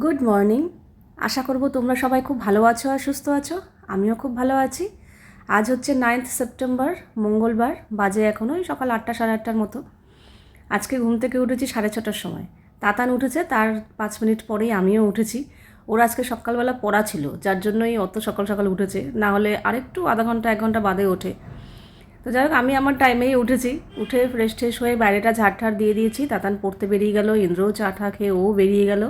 Good morning আশা করব তোমরা সবাই খুব ভালো আছো আর সুস্থ আছো। আমিও খুব ভালো আছি। আজ হচ্ছে নাইন্থ সেপ্টেম্বর মঙ্গলবার, বাজে এখন ওই সকাল আটটা, সাড়ে আটটার মতো। আজকে ঘুম থেকে উঠেছি সাড়ে ছটার সময়। তাতান উঠেছে, তার পাঁচ মিনিট পরেই আমিও উঠেছি। ওর আজকে সকালবেলা পড়া ছিল, যার জন্যই অত সকাল সকাল উঠেছে। না হলে আরেকটু আধা ঘণ্টা, এক ঘণ্টা বাদে ওঠে। তো যাই হোক, আমি আমার টাইমেই উঠেছি। উঠে ফ্রেশ ট্রেশ হয়ে বাইরেটা ঝাড় দিয়ে দিয়েছি। তাতান পড়তে বেরিয়ে গেল, ইন্দ্রও চা ঠা খেয়ে ও বেরিয়ে গেল।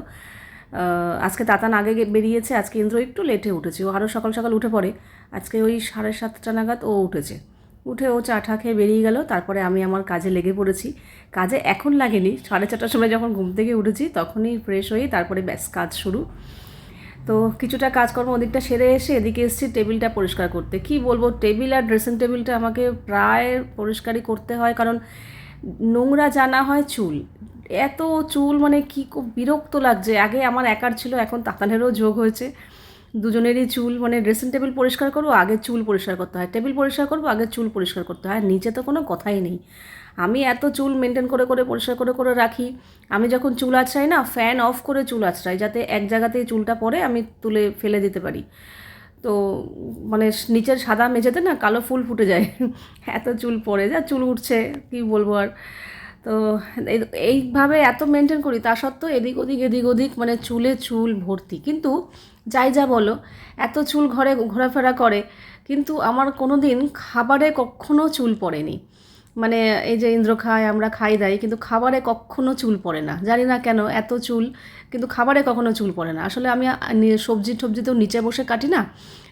আজকে তাতান আগে বেরিয়েছে, আজকে ইন্দ্র একটু লেটে উঠেছে। ও আরও সকাল সকাল উঠে পড়ে। আজকে ওই সাড়ে সাতটা নাগাদ ও উঠেছে। উঠে ও চা ঠা খেয়ে বেরিয়ে গেল। তারপরে আমি আমার কাজে লেগে পড়েছি। কাজে এখন লাগেনি। সাড়ে চারটার সময় যখন ঘুম থেকে উঠেছি, তখনই ফ্রেশ হয়ে তারপরে ব্যাস কাজ শুরু। তো কিছুটা কাজকর্ম ওদিকটা সেরে এসে এদিকে এসেছি, টেবিলটা পরিষ্কার করতে। কি বলব, টেবিল আর ড্রেসিং টেবিলটা আমাকে প্রায় পরিষ্কারই করতে হয়। কারণ নোংরা জানা হয় চুল। এত চুল মানে কি খুব বিরক্ত লাগছে। আগে আমার একার ছিল, এখন তাতানেরও যোগ হয়েছে। দুজনেরই চুল মানে ড্রেসিং টেবিল পরিষ্কার করব, আগে চুল পরিষ্কার করতে হয়। টেবিল পরিষ্কার করব, আগে চুল পরিষ্কার করতে হয়। নিচে তো কোনো কথাই নেই। আমি এত চুল মেনটেন করে করে, পরিষ্কার করে করে রাখি। আমি যখন চুল আছড়াই না ফ্যান অফ করে চুল আছড়াই, যাতে এক জায়গাতেই চুলটা পরে আমি তুলে ফেলে দিতে পারি। তো মানে নিচের সাদা মেঝেতে না, কালো ফুল ফুটে যায়। এত চুল পড়ে, যা চুল উঠছে, কি বলব আর। তো এই- এইভাবে এত মেনটেন করি, তা সত্ত্বেও এদিক ওদিক এদিক ওদিক মানে চুলে চুল ভর্তি। কিন্তু যাই যা বলো, এত চুল ঘরে ঘোরাফেরা করে, কিন্তু আমার কোনো দিন খাবারে কখনো চুল পড়েনি। মানে এই যে ইন্দ্র খায়, আমরা খাই, দাই, কিন্তু খাবারে কখনো চুল পড়ে না। জানি না কেন এত চুল, কিন্তু খাবারে কখনো চুল পড়ে না। আসলে আমি সবজি টবজি তো নিচে বসে কাটি না।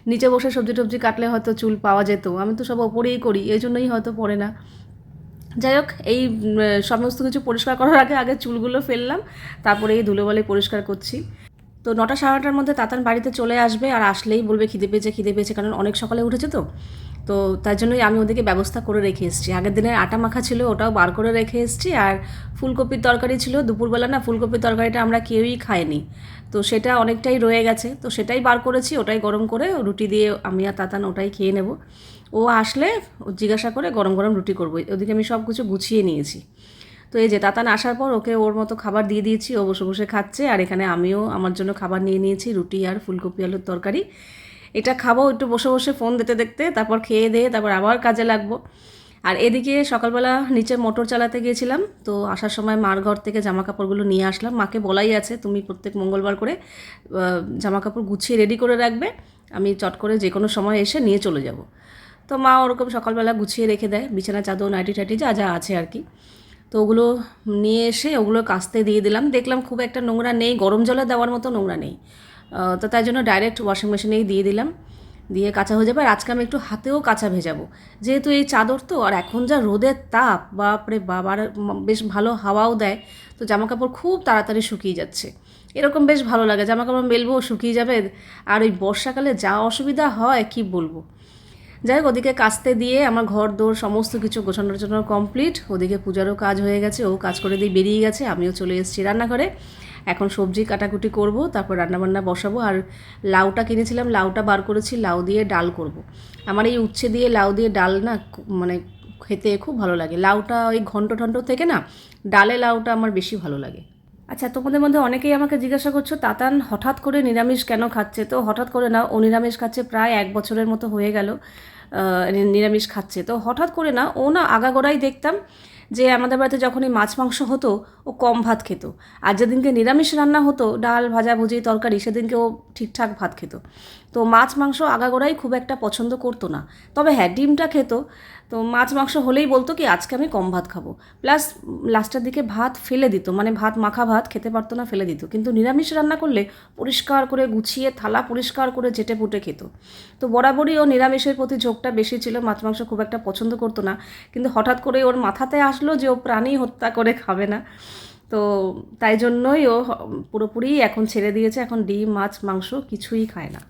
নিচে বসে সবজি টবজি কাটলে হয়তো চুল পাওয়া যেত। আমি তো সব ওপরেই করি, এই জন্যই হয়তো পড়ে না। যাই হোক, এই সমস্ত কিছু পরিষ্কার করার আগে আগে চুলগুলো ফেললাম, তারপরে এই ধুলোবালি পরিষ্কার করছি। তো নটা সাড়ে নটার মধ্যে তাতান বাড়িতে চলে আসবে আর আসলেই বলবে খিদে পেয়েছে খিদে পেয়েছে, কারণ অনেক সকালে উঠেছে তো। তো তার জন্যই আমি ওদেরকে ব্যবস্থা করে রেখে এসেছি। আগের দিনের আটা মাখা ছিল, ওটাও বার করে রেখে এসেছি, আর ফুলকপির তরকারি ছিল। দুপুরবেলা না ফুলকপির তরকারিটা আমরা কেউই খাইনি। তো সেটা অনেকটাই রয়ে গেছে। তো সেটাই বার করেছি, ওটাই গরম করে রুটি দিয়ে আমি আর তাতান ওটাই খেয়ে নেব। ও আসলে ও জিজ্ঞাসা করে, গরম গরম রুটি করব। ওদিকে আমি সব কিছু গুছিয়ে নিয়েছি। তো এই যে তাতান আসার পর ওকে ওর মতো খাবার দিয়ে দিয়েছি, ও বসে বসে খাচ্ছে, আর এখানে আমিও আমার জন্য খাবার নিয়ে নিয়েছি, রুটি আর ফুলকপি আলুর তরকারি। এটা খাব, একটু বসে বসে ফোন দেখতে দেখতে, তারপর খেয়ে দিয়ে তারপর আবার কাজে লাগবো। আর এদিকে সকালবেলা নিচে মোটর চালাতে গিয়েছিলাম, তো আসার সময় মার ঘর থেকে জামা কাপড়গুলো নিয়ে আসলাম। মাকে বলাই আছে, তুমি প্রত্যেক মঙ্গলবার করে জামা কাপড় গুছিয়ে রেডি করে রাখবে। আমি চট করে যে কোনো সময় এসে নিয়ে চলে যাব। তো মা ওরকম সকালবেলা গুছিয়ে রেখে দেয়, বিছানা, চাদর, নাইটি টাইটি যা যা আছে আর কি। তো ওগুলো নিয়ে এসে ওগুলো কাস্তে দিয়ে দিলাম। দেখলাম খুব একটা নোংরা নেই, গরম জলে দেওয়ার মতো নোংরা নেই। তো তাই জন্য ডাইরেক্ট ওয়াশিং মেশিনেই দিয়ে দিলাম। দিয়ে কাঁচা হয়ে যাবে। আর আজকে আমি একটু হাতেও কাঁচা ভেজাবো। যেহেতু এই চাদর তো, আর এখন যা রোদের তাপ, বাপরে বাবার বেশ ভালো হাওয়াও দেয়, তো জামা কাপড় খুব তাড়াতাড়ি শুকিয়ে যাচ্ছে। এরকম বেশ ভালো লাগে। জামা কাপড় মেলবো, শুকিয়ে যাবে। আর ওই বর্ষাকালে যা অসুবিধা হয়, কি বলব? যাই হোক, ওদিকে কাচতে দিয়ে আমার ঘর দোর সমস্ত কিছু গোছানোর জন্য কমপ্লিট ওদিকে পূজারও কাজ হয়ে গেছে, ও কাজ করে দিয়ে বেরিয়ে গেছে, আমিও চলে এসেছি রান্নাঘরে। এখন সবজি কাটাকুটি করব, তারপর রান্নাবান্না বসাবো, আর লাউটা কিনেছিলাম, লাউটা বার করেছি, লাউ দিয়ে ডাল করব। আমার এই উচ্ছে দিয়ে লাউ দিয়ে ডাল না মানে খেতে খুব ভালো লাগে। লাউটা ওই ঘন্ট টন্ট থেকে না, ডালে লাউটা আমার বেশি ভালো লাগে। আচ্ছা তোমাদের মধ্যে অনেকেই আমাকে জিজ্ঞাসা করছ, তাতান হঠাৎ করে নিরামিষ কেন খাচ্ছে? তো হঠাৎ করে না ও নিরামিষ খাচ্ছে প্রায় এক বছরের মতো হয়ে গেল নিরামিষ খাচ্ছে। তো হঠাৎ করে না, ও না আগাগোড়াই দেখতাম যে আমাদের বাড়িতে যখনই মাছ মাংস হতো, ও কম ভাত খেত। আর যেদিনকে নিরামিষ রান্না হতো, ডাল, ভাজা, ভুজি, তরকারি, সেদিনকে ও ঠিকঠাক ভাত খেত। তো মাছ, মাংস আগাগোড়াই খুব একটা পছন্দ করতো না। তবে হ্যাঁ ডিমটা খেত। তো মাছ, মাংস হলেই বলতো কি, আজকে আমি কম ভাত খাব। প্লাস লাস্টের দিকে ভাত ফেলে দিত মানে ভাত, মাখা ভাত খেতে পারতো না, ফেলে দিত। কিন্তু নিরামিষ রান্না করলে পরিষ্কার করে গুছিয়ে, থালা পরিষ্কার করে চেটে পুটে খেত। তো বরাবরই ও নিরামিষের প্রতি ঝোঁকটা বেশি ছিল, মাছ, মাংস খুব একটা পছন্দ করতো না। কিন্তু হঠাৎ করে ওর মাথাতে আসলো যে ও প্রাণী হত্যা করে খাবে না। তো তাই জন্যই ও পুরোপুরি এখন ছেড়ে দিয়েছে। এখন ডিম, মাছ, মাংস কিছুই খায় না।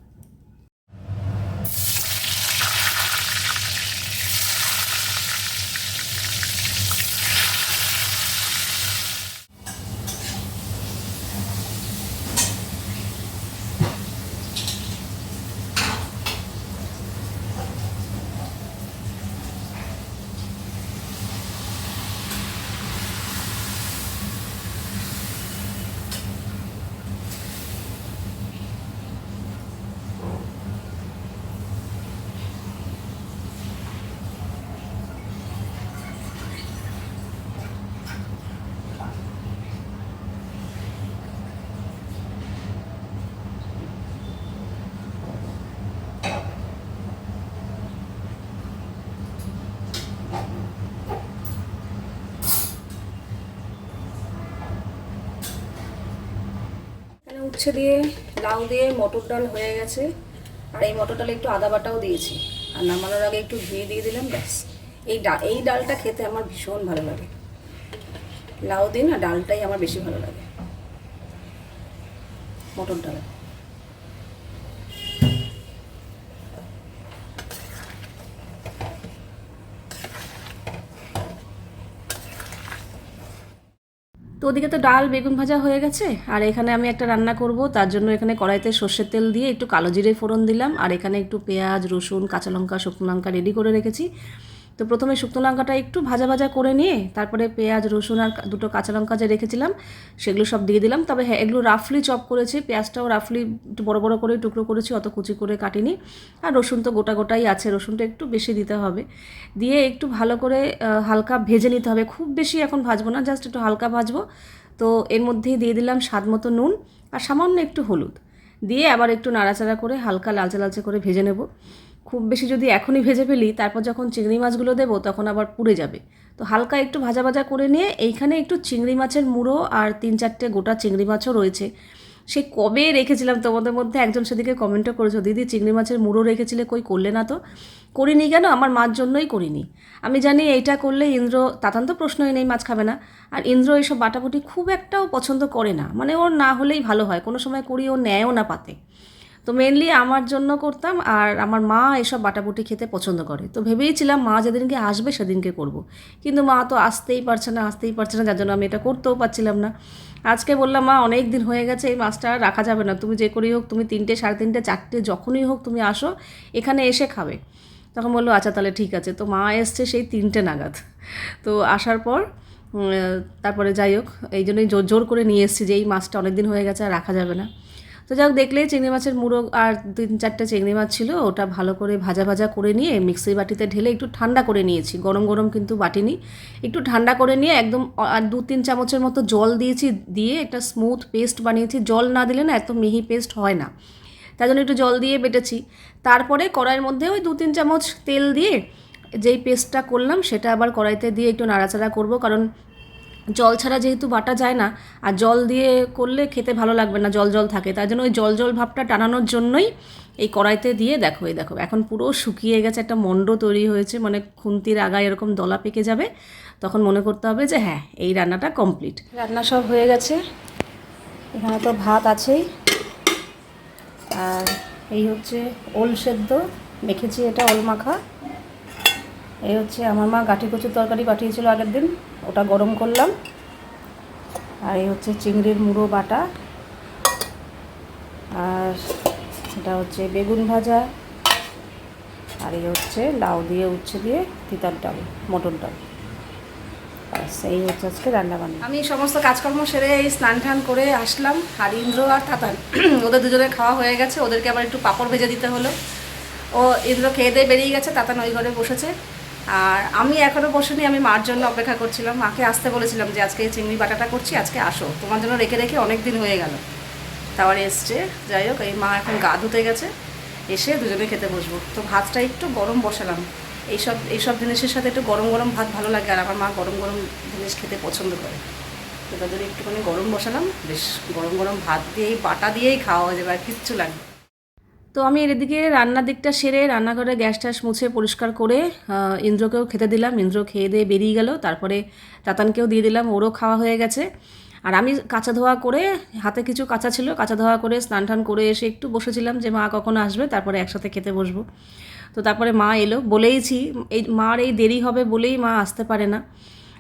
উচ্ছে দিয়ে লাউ দিয়ে মটর ডাল হয়ে গেছে। আর এই মটর ডালে একটু আদা বাটাও দিয়েছি। আর নামানোর আগে একটু ঘি দিয়ে দিলাম, ব্যাস। এই ডাল এই ডালটা খেতে আমার ভীষণ ভালো লাগে। লাউ দিয়ে না ডালটাই আমার বেশি ভালো লাগে। মটর ডাল। তো ওদিকে তো ডাল, বেগুন ভাজা হয়ে গেছে। আর এখানে আমি একটা রান্না করব। তার জন্য এখানে কড়াইতে সর্ষের তেল দিয়ে একটু কালো জিরে ফোড়ন দিলাম। আর এখানে একটু পেঁয়াজ, রসুন, কাঁচা লঙ্কা, শুকনো লঙ্কা রেডি করে রেখেছি। তো প্রথমে শুকনো লঙ্কাটা একটু ভাজা ভাজা করে নিয়ে তারপরে পেঁয়াজ, রসুন আর দুটো কাঁচা লঙ্কা যে রেখেছিলাম, সেগুলো সব দিয়ে দিলাম। তবে হ্যাঁ এগুলো রাফলি চপ করেছি। পেঁয়াজটাও রাফলি একটু বড় বড় করে টুকরো করেছি, অত কুচি করে কাটিনি। আর রসুন তো গোটা গোটাই আছে, রসুনটা একটু বেশি দিতে হবে। দিয়ে একটু ভালো করে হালকা ভেজে নিতে হবে। খুব বেশি এখন ভাজবো না জাস্ট একটু হালকা ভাজবো। তো এর মধ্যেই দিয়ে দিলাম স্বাদ মতো নুন আর সামান্য একটু হলুদ। দিয়ে আবার একটু নাড়াচাড়া করে হালকা লালচে লালচে করে ভেজে নেব। খুব বেশি যদি এখনই ভেজে ফেলি, তারপর যখন চিংড়ি মাছগুলো দেবো তখন আবার পুড়ে যাবে। তো হালকা একটু ভাজা ভাজা করে নিয়ে এইখানে একটু চিংড়ি মাছের মুড়ো আর তিন চারটে গোটা চিংড়ি মাছও রয়েছে। সে কবে রেখেছিলাম তোমাদের মধ্যে? একজন সেদিকে কমেন্টও করেছ, দিদি, চিংড়ি মাছের মুড়ো রেখেছিলে কই? করলে না তো? করিনি কেন? আমার মার জন্যই করিনি। আমি জানি এইটা করলে ইন্দ্র, তাতান তো প্রশ্নই নেই, মাছ খাবে না। আর ইন্দ্র এইসব বাটাবুটি খুব একটাও পছন্দ করে না। মানে ওর না হলেই ভালো হয়, কোনো সময় করি ও নেয়ও না পাতে। তো মেনলি আমার জন্য করতাম আর আমার মা এসব বাটাবুটি খেতে পছন্দ করে। তো ভেবেইছিলাম মা যেদিনকে আসবে সেদিনকে করব। কিন্তু মা তো আসতেই পারছে না, আসতেই পারছে না, যার জন্য আমি এটা করতেও পারছিলাম না। আজকে বললাম, মা, অনেক দিন হয়ে গেছে, এই মাছটা রাখা যাবে না। তুমি যে করেই হোক, তুমি তিনটে, সাড়ে তিনটে, চারটে যখনই হোক তুমি আসো, এখানে এসে খাবে। তখন বলল আচ্ছা তাহলে ঠিক আছে। তো মা এসছে সেই তিনটে নাগাদ। তো আসার পর তারপরে যাই হোক, এই জন্যই জোর জোর করে নিয়ে এসেছি যে এই মাছটা অনেক দিন হয়ে গেছে আর রাখা যাবে না। তো যাই হোক দেখলেই চিংড়ি মাছের মুড়ো আর তিন চারটে চিংড়ি মাছ ছিল, ওটা ভালো করে ভাজা ভাজা করে নিয়ে মিক্সির বাটিতে ঢেলে একটু ঠান্ডা করে নিয়েছি। গরম গরম কিন্তু বাটিনি। একটু ঠান্ডা করে নিয়ে একদম আর দু তিন চামচের মতো জল দিয়েছি, দিয়ে একটা স্মুথ পেস্ট বানিয়েছি। জল না দিলে না এত মিহি পেস্ট হয় না। তার জন্য একটু জল দিয়ে বেটেছি। তারপরে কড়াইয়ের মধ্যে ওই দু তিন চামচ তেল দিয়ে যেই পেস্টটা করলাম, সেটা আবার কড়াইতে দিয়ে একটু নাড়াচাড়া করব, কারণ জল ছাড়া যেহেতু বাটা যায় না, আর জল দিয়ে করলে খেতে ভালো লাগবে না, জল জল থাকে। তাই জন্য ওই জল জল ভাবটা টানানোর জন্যই এই কড়াইতে দিয়ে দেখো, এই দেখো, এখন পুরো শুকিয়ে গেছে, একটা মণ্ড তৈরি হয়েছে মানে খুন্তির আগায় এরকম দলা পেকে যাবে। তখন মনে করতে হবে যে হ্যাঁ এই রান্নাটা কমপ্লিট রান্না সব হয়ে গেছে। এখানে তো ভাত আছেই। আর এই হচ্ছে ওল সেদ্ধ। মেখেছি এটা ওল মাখা। এই হচ্ছে আমার মা গাঠি কচুর তরকারি পাঠিয়েছিল আগের দিন। ওটা গরম করলাম। আর এই হচ্ছে চিংড়ির মুড়ো বাটা। আর এটা হচ্ছে বেগুন ভাজা। আর এই হচ্ছে লাউ দিয়ে উচ্ছে দিয়ে তিতার ডাল মটন ডাল। এই হচ্ছে আজকে রান্না বান্না আমি সমস্ত কাজকর্ম সেরে এই স্নান টান করে আসলাম। আর ইন্দ্র আর তাতান, ওদের দুজনের খাওয়া হয়ে গেছে। ওদেরকে আবার একটু পাপড় ভেজে দিতে হলো। ও ইন্দ্র খেয়ে দিয়ে বেরিয়ে গেছে, তাতান ওই ঘরে বসেছে। আর আমি এখনও বসিনি, আমি মার জন্য অপেক্ষা করছিলাম। মাকে আসতে বলেছিলাম যে আজকে চিংড়ি বাটাটা করছি, আজকে আসো। তোমার জন্য রেখে রেখে অনেক দিন হয়ে গেল। তারপর এসছে, যাই হোক, এই মা এখন গা ধুতে গেছে, এসে দুজনে খেতে বসবো। তো ভাতটা একটু গরম বসালাম। এইসব এইসব জিনিসের সাথে একটু গরম গরম ভাত ভালো লাগে, আর আমার মা গরম গরম জিনিস খেতে পছন্দ করে। তো তাদের একটুখানি গরম বসালাম, বেশ গরম গরম ভাত দিয়েই, বাটা দিয়েই খাওয়া হয়ে যাবে, আর কিচ্ছু লাগবে। তো আমি এদিকে রান্নার দিকটা সেরে রান্নাঘরে গ্যাস ট্যাস মুছে পরিষ্কার করে ইন্দ্রকেও খেতে দিলাম। ইন্দ্র খেয়ে দিয়ে বেরিয়ে গেল। তারপরে তাতানকেও দিয়ে দিলাম। ওরও খাওয়া হয়ে গেছে। আর আমি কাঁচা ধোয়া করে, হাতে কিছু কাঁচা ছিল, কাঁচা ধোয়া করে স্নান টান করে এসে একটু বসেছিলাম যে মা কখন আসবে, তারপরে একসাথে খেতে বসবো। তো তারপরে মা এলো। বলেইছি, এই মার এই দেরি হবে বলেই মা আসতে পারে না।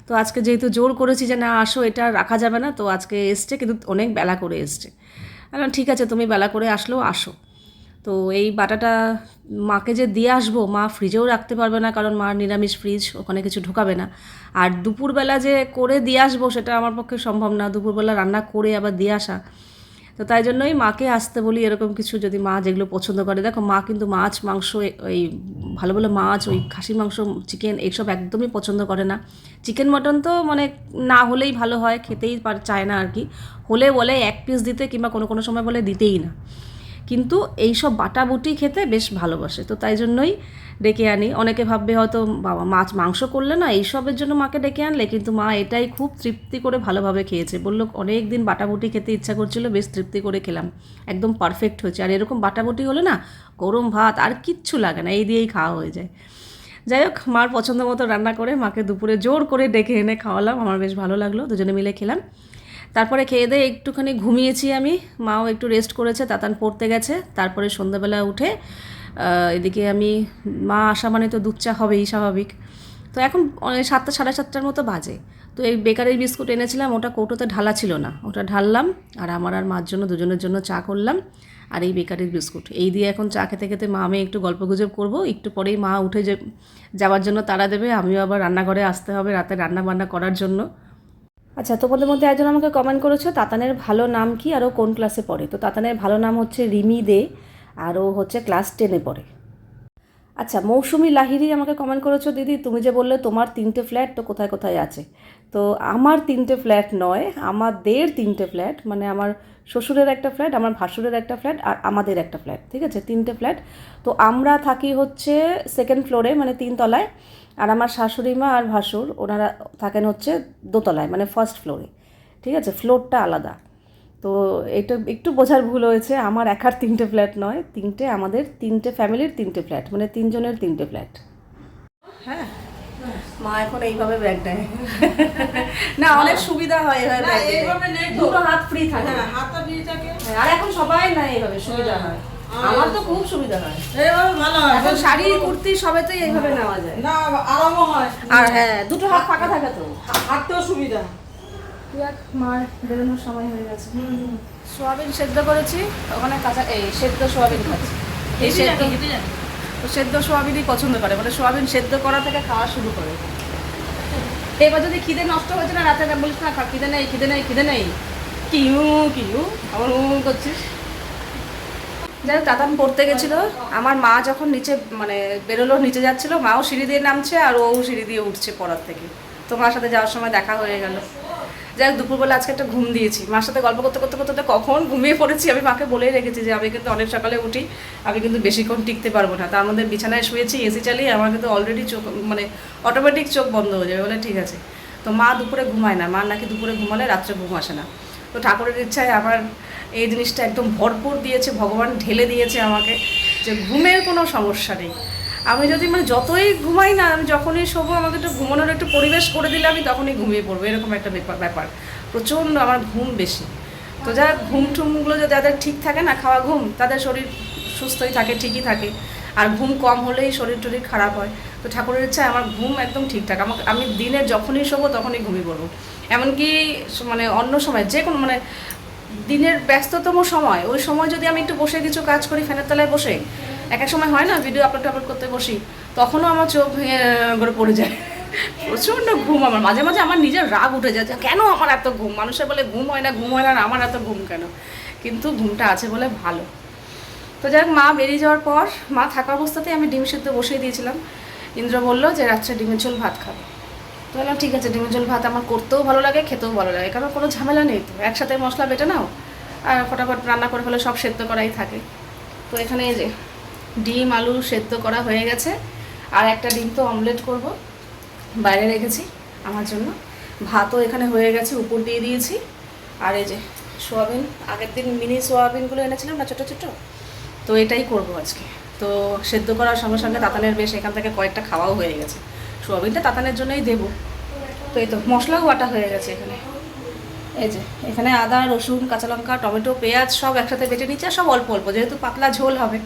তো আজকে যেহেতু জোর করেছি যে না, আসো, এটা রাখা যাবে না, তো আজকে এসছে, কিন্তু অনেক বেলা করে এসছে। আমি ঠিক আছে, তুমি বেলা করে আসলেও আসো। তো এই বাটাটা মাকে যে দিয়ে আসব, মা ফ্রিজেও রাখতে পারবে না কারণ মার নিরামিষ ফ্রিজ ওখানে কিছু ঢোকাবে না। আর দুপুরবেলা যে করে দিয়ে আসব সেটা আমার পক্ষে সম্ভব না, দুপুরবেলা রান্না করে আবার দিয়ে আসা। তো তাই জন্যই মাকে আসতে বলি এরকম কিছু যদি মা যেগুলো পছন্দ করে। দেখো মা কিন্তু মাছ, মাংস, এ- ওই ভালো ভালো মাছ, ওই খাসি মাংস চিকেন এইসব একদমই পছন্দ করে না। চিকেন মটন তো মানে না হলেই ভালো হয়, খেতেই পার, চায় না আর কি। হলে বলে এক পিস দিতে কিংবা কোনো কোনো সময় বলে দিতেই না। কিন্তু এই সব বাটাবুটি খেতে বেশ ভালোবাসে, তো তাই জন্যই ডেকে আনি। অনেকে ভাববে হয়তো, বাবা, মাছ মাংস করলে না এইসবের জন্য মাকে ডেকে আনলে? কিন্তু মা এটাই খুব তৃপ্তি করে ভালোভাবে খেয়েছে। বলল অনেক দিন বাটাবুটি খেতে ইচ্ছা করছিল, বেশ তৃপ্তি করে খেলাম। একদম পারফেক্ট হয়েছে। আর এরকম বাটাবুটি হলে না গরম ভাত আর কিচ্ছু লাগে না, এই দিয়েই খাওয়া হয়ে যায়। যাই হোক, মার পছন্দ মতো রান্না করে মাকে দুপুরে জোর করে ডেকে এনে খাওয়ালাম। আমার বেশ ভালো লাগল, দুজনে মিলে খেলাম। তারপরে খেয়ে দিয়ে একটুখানি ঘুমিয়েছি আমি। মাও একটু রেস্ট করেছে, তাতান পড়তে গেছে। তারপরে সন্ধ্যাবেলা উঠে এদিকে আমি, মা আসা মানে তো দুধ চা হবেই স্বাভাবিক। তো এখন সাতটা, সাড়ে সাতটার মতো বাজে। তো এই বেকারির বিস্কুট এনেছিলাম, ওটা কৌটোতে ঢালা ছিল না। ওটা ঢাললাম আর আমার আর মার জন্য, দুজনের জন্য চা করলাম আর এই বেকারির বিস্কুট। এই দিয়ে এখন চা খেতে খেতে মা, আমি একটু গল্প গুজব করব। একটু পরেই মা উঠে যাওয়ার জন্য তাড়া দেবে, আমিও আবার রান্নাঘরে আসতে হবে রাতে রান্না বান্না করার জন্য। আচ্ছা তোমাদের মধ্যে একজন আমাকে কমেন্ট করেছ, তাতানের ভালো নাম কি আর কোন ক্লাসে পড়ে? তো তাতানের ভালো নাম হচ্ছে রিমি দে, আর ও হচ্ছে ক্লাস টেনে পড়ে। আচ্ছা মৌসুমি লাহিরি আমাকে কমেন্ট করেছ, দিদি, তুমি যে বললে তোমার তিনটে ফ্ল্যাট তো কোথায় কোথায় আছে? তো আমার তিনটে ফ্ল্যাট নয় আমাদের তিনটে ফ্ল্যাট মানে আমার শ্বশুরের একটা ফ্ল্যাট আমার ভাসুরের একটা ফ্ল্যাট আর আমাদের একটা ফ্ল্যাট ঠিক আছে? তিনটে ফ্ল্যাট তো আমরা থাকি হচ্ছে সেকেন্ড ফ্লোরে মানে তিনতলায়। আর আমার শাশুড়ি মা আর ভাসুর ওনারা থাকেন হচ্ছে দোতলায় মানে ফার্স্ট ফ্লোরে ঠিক আছে? ফ্লোরটা আলাদা। তো এটা একটু বোঝার ভুল হয়েছে আমার একার তিনটে ফ্ল্যাট নয় তিনটে আমাদের তিনটে ফ্যামিলির তিনটে ফ্ল্যাট মানে তিনজনের তিনটে ফ্ল্যাট হ্যাঁ। মা এখন এইভাবে ব্যাগ দেয় না অনেক সুবিধা হয় এভাবে ব্যাগ দিলে। এইভাবে নেই তো। দুটো হাত ফ্রি থাকে। হ্যাঁ, হাতটা দিয়ে থাকে। হ্যাঁ, আর এখন সবাই না এইভাবে সুবিধা হয়। আমার তো খুব সুবিধা হয়। এইভাবে ভালো হয়। এখন শাড়ি কুর্তি সবেতেই এইভাবে নেওয়া যায়। না, আরামও হয়। আর হ্যাঁ দুটো হাত ফাঁকা থাকে তো। হাঁটতেও সুবিধা। যাক মার বেরোনোর সময় হয়ে গেছে। সোয়াবিন সেদ্ধ করেছি ওখানে কাঁচা এই সেদ্ধ সোয়াবিন খাচ্ছি। এই সেদ্ধ সেদ্ধ সোয়াবিনই পছন্দ করে মানে সোয়াবিন সেদ্ধ করা থেকে খাওয়া শুরু করে। এবার যদি খিদে নষ্ট হয়েছে না রাতে বলিস না খা খিদে নেই খিদে নেই খিদে নেই। কিউ কিউ আমার করছিস। যাই হোক তাতান পড়তে গেছিল। আমার মা যখন নিচে মানে বেরোলো, নিচে যাচ্ছিল, মাও সিঁড়ি দিয়ে নামছে আর ও সিঁড়ি দিয়ে উঠছে পড়ার থেকে। তো মার সাথে যাওয়ার সময় দেখা হয়ে গেল। যাই হোক, দুপুরবেলা আজকে একটা ঘুম দিয়েছি। মার সাথে গল্প করতে করতে করতে কখন ঘুমিয়ে পড়েছি আমি মাকে বলেই রেখেছি যে আমি কিন্তু অনেক সকালে উঠি, আমি কিন্তু বেশিক্ষণ টিকতে পারব না। তার মধ্যে বিছানায় শুয়েছি, এসি চালিয়ে আমার কিন্তু অলরেডি চোখ মানে অটোমেটিক চোখ বন্ধ হয়ে যাবে বলে ঠিক আছে। তো মা দুপুরে ঘুমায় না, মা নাকি দুপুরে ঘুমালে রাত্রে ঘুম আসে না। তো ঠাকুরের ইচ্ছায় আমার এই জিনিসটা একদম ভরপুর দিয়েছে, ভগবান ঢেলে দিয়েছে আমাকে যে ঘুমের কোনো সমস্যা নেই। আমি যদি মানে যতই ঘুমাই না, আমি যখনই শোবো, আমাকে একটু ঘুমানোর একটু পরিবেশ করে দিলে আমি তখনই ঘুমিয়ে পড়ব, এরকম একটা ব্যাপার ব্যাপার। প্রচণ্ড আমার ঘুম বেশি। তো যারা ঘুম টুমগুলো যদি যাদের ঠিক থাকে না, খাওয়া ঘুম, তাদের শরীর সুস্থই থাকে, ঠিকই থাকে। আর ঘুম কম হলেই শরীর টরীর খারাপ হয়। তো ঠাকুরের ইচ্ছায় আমার ঘুম একদম ঠিকঠাক। আমাকে, আমি দিনে যখনই শোবো, তখনই ঘুমিয়ে পড়ব। এমনকি মানে অন্য সময় যে কোনো মানে দিনের ব্যস্ততম সময়, ওই সময় যদি আমি একটু বসে কিছু কাজ করি, ফ্যানের তলায় বসে, এক এক সময় হয় না ভিডিও আপলোড আপলোড করতে বসি, তখনও আমার চোখ ভেঙে করে পড়ে যায়। প্রচণ্ড ঘুম আমার, মাঝে মাঝে আমার নিজের রাগ উঠে যায় কেন আমার এত ঘুম? মানুষের বলে, ঘুম হয় না, ঘুম হয় না আমার এত ঘুম কেন? কিন্তু ঘুমটা আছে বলে ভালো। তো যাই মা বেরিয়ে যাওয়ার পর, মা থাকা অবস্থাতেই আমি ডিম সিদ্ধ বসিয়ে দিয়েছিলাম। ইন্দ্র বলল যে, রাত্রে ডিমের ঝোল ভাত খাবে। তো বললাম, ঠিক আছে, ডিমের ঝোল ভাত আমার করতেও ভালো লাগে, খেতেও ভালো লাগে। কারণ কোনো ঝামেলা নেই তো। একসাথে মশলা বেটে নাও আর ফটাফট রান্না করে ফেলে, সব সেদ্ধ করাই থাকে। তো এখানে এই যে ডিম, আলু সেদ্ধ করা হয়ে গেছে। আর একটা ডিম তো অমলেট করব, বাইরে রেখেছি আমার জন্য। ভাতও এখানে হয়ে গেছে, উপর দিয়ে দিয়েছি। আর এই যে সোয়াবিন, আগের দিন মিনি সোয়াবিনগুলো এনেছিলাম না, ছোটো ছোটো? তো এটাই করব আজকে। তো সেদ্ধ করার সঙ্গে সঙ্গে তাতানের বেশ এখান থেকে কয়েকটা খাওয়াও হয়ে গেছে। সোয়াবিনটা তাতানের জন্যই দেবো। তো এই তো মশলাও বাটা হয়ে গেছে এখানে। এই যে, এখানে আদা, রসুন, কাঁচা লঙ্কা, টমেটো, পেঁয়াজ সব একসাথে বেটে নিচ্ছে সব অল্প অল্প, যেহেতু পাতলা ঝোল হবে।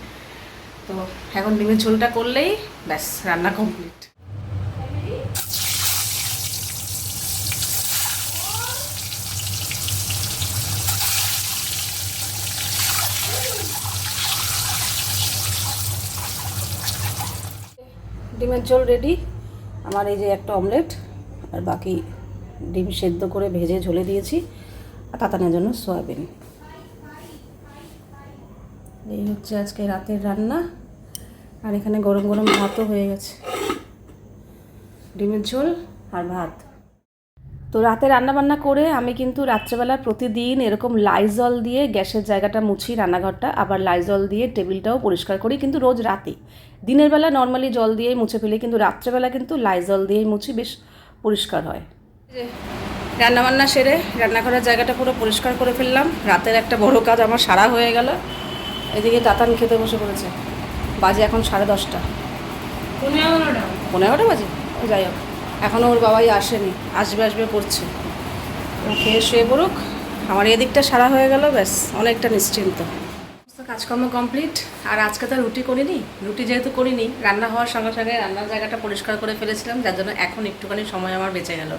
তো এখন ডিমের ঝোলটা করলেই ব্যাস, রান্না কমপ্লিট। ডিমের ঝোল রেডি। আমার এই যে একটা অমলেট, আর বাকি ডিম সেদ্ধ করে ভেজে ঝোলে দিয়েছি, আর তাতানের জন্য সয়াবিন। এই হচ্ছে আজকে রাতের রান্না, আর এখানে গরম গরম ভাতও হয়ে গেছে। ডিমের ঝোল আর ভাত। তো রাতে রান্নাবান্না করে আমি কিন্তু রাত্রেবেলা প্রতিদিন এরকম লাইজল দিয়ে গ্যাসের জায়গাটা মুছি রান্নাঘরটা আবার লাইজল দিয়ে টেবিলটাও পরিষ্কার করি কিন্তু রোজ রাতে। দিনের বেলা নর্মালি জল দিয়েই মুছে ফেলি কিন্তু রাত্রেবেলা কিন্তু লাইজল দিয়েই মুছি বেশ পরিষ্কার হয়। রান্নাবান্না সেরে রান্নাঘরের জায়গাটা পুরো পরিষ্কার করে ফেললাম। রাতের একটা বড় কাজ আমার সারা হয়ে গেল। এদিকে তাতান খেতে বসে পড়েছে। বাজে এখন সাড়ে দশটা। পনেরো এগারোটা পনেরোটা বাজে? যাই হোক। এখনও ওর বাবাই আসেনি, আসবে আসবে করছে খেয়ে শুয়ে পড়ুক, আমার এদিকটা সারা হয়ে গেল, ব্যাস, অনেকটা নিশ্চিন্ত। কাজকর্ম কমপ্লিট, আর আজকে তো রুটি করিনি, রুটি যেহেতু করিনি, রান্না হওয়ার সঙ্গে সঙ্গে রান্নার জায়গাটা পরিষ্কার করে ফেলেছিলাম, যার জন্য এখন একটুখানি সময় আমার বেঁচে গেল।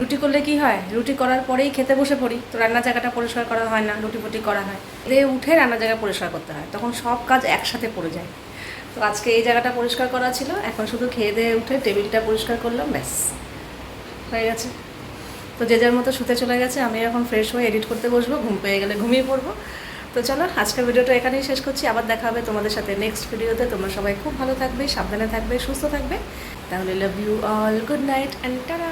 রুটি করলে কি হয়? রুটি করার পরেই খেতে বসে পড়ি, তো রান্নার জায়গাটা পরিষ্কার করা হয় না রুটি ফুটি করা হয়। দিয়ে উঠে রান্নার জায়গা পরিষ্কার করতে হয়, তখন সব কাজ একসাথে পড়ে যায়। তো আজকে এই জায়গাটা পরিষ্কার করা ছিল। এখন শুধু খেয়ে দিয়ে উঠে টেবিলটা পরিষ্কার করলাম, ব্যাস। হয়ে গেছে। তো যে যার মতো শুতে চলে গেছে, আমি এখন ফ্রেশ হয়ে এডিট করতে বসবো, ঘুম পেয়ে গেলে ঘুমিয়ে পড়ব। তো চলো, আজকের ভিডিওটা এখানেই শেষ করছি। আবার দেখা হবে তোমাদের সাথে নেক্সট ভিডিওতে তোমরা সবাই খুব ভালো থাকবে, সাবধানে থাকবে, সুস্থ থাকবে। তাহলে love you all good night and tata